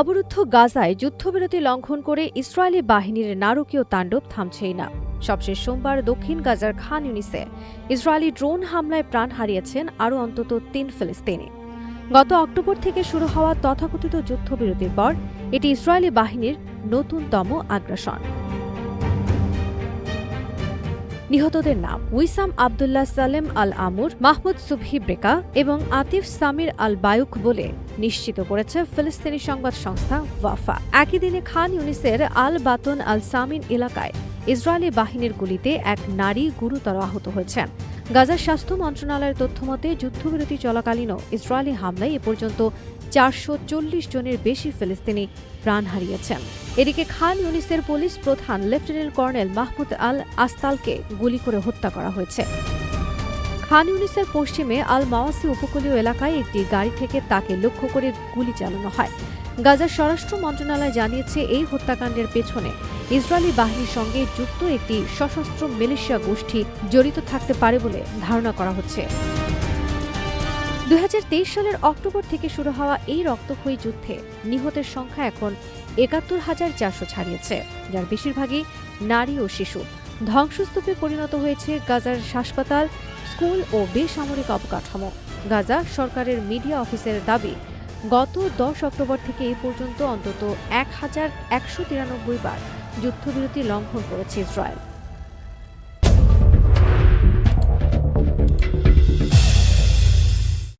অবরুদ্ধ গাজায় যুদ্ধবিরতি লঙ্ঘন করে ইসরায়েলি বাহিনীর নারকীয় তাণ্ডব থামছেই না। সবশেষ সোমবার দক্ষিণ গাজার খান ইউনিসে ইসরায়েলি ড্রোন হামলায় প্রাণ হারিয়েছেন আরও অন্তত তিন ফিলিস্তিনি। গত অক্টোবর থেকে শুরু হওয়া তথাকথিত যুদ্ধবিরতির পর এটি ইসরায়েলি বাহিনীর নতুনতম আগ্রাসন। নিহতদের নাম উইসাম আবদুল্লাহ সালেম আল আমুর, মাহমুদ সুবহি ব্রেকা এবং আতিফ সামির আল বায়ুক বলে নিশ্চিত করেছে ফিলিস্তিনি সংবাদ সংস্থা ওয়াফা। একই দিনে খান ইউনিসের আল বাতন আল সামিন এলাকায় ইসরায়েলি বাহিনীর গুলিতে এক নারী গুরুতর আহত হয়েছেন। গাজার স্বাস্থ্য মন্ত্রণালয়ের তথ্যমতে যুদ্ধবিরতি চলাকালীনও ইসরায়েলি হামলায় এ পর্যন্ত চারশো চল্লিশ জনের বেশি ফিলিস্তিনি প্রাণ হারিয়েছেন। এদিকে খান ইউনিসের পুলিশ প্রধান লেফটেন্যান্ট কর্নেল মাহমুদ আল আস্তালকে গুলি করে হত্যা করা হয়েছে। খান ইউনিসের পশ্চিমে আল মাওয়াসি উপকূলীয় এলাকায় একটি গাড়ি থেকে তাকে লক্ষ্য করে গুলি চালানো হয়। গাজার স্বরাষ্ট্র মন্ত্রণালয় জানিয়েছে এই হত্যাকাণ্ডের পেছনে ইসরায়েলি বাহিনীর সঙ্গে যুক্ত একটি সশস্ত্র মিলিশিয়া গোষ্ঠী জড়িত থাকতে পারে বলে ধারণা করা হচ্ছে। দুই সালের অক্টোবর থেকে শুরু হওয়া এই রক্তক্ষয়ী যুদ্ধে নিহতের সংখ্যা এখন একাত্তর হাজার চারশো ছাড়িয়েছে, যার বেশিরভাগই নারী ও শিশু। ধ্বংসস্তূপে পরিণত হয়েছে গাজার হাসপাতাল, স্কুল ও বেসামরিক অবকাঠামো। গাজা সরকারের মিডিয়া অফিসের দাবি গত দশ অক্টোবর থেকে এ পর্যন্ত অন্তত এক হাজার একশো তিরানব্বই বার যুদ্ধবিরতি লঙ্ঘন করেছে ইসরায়েল।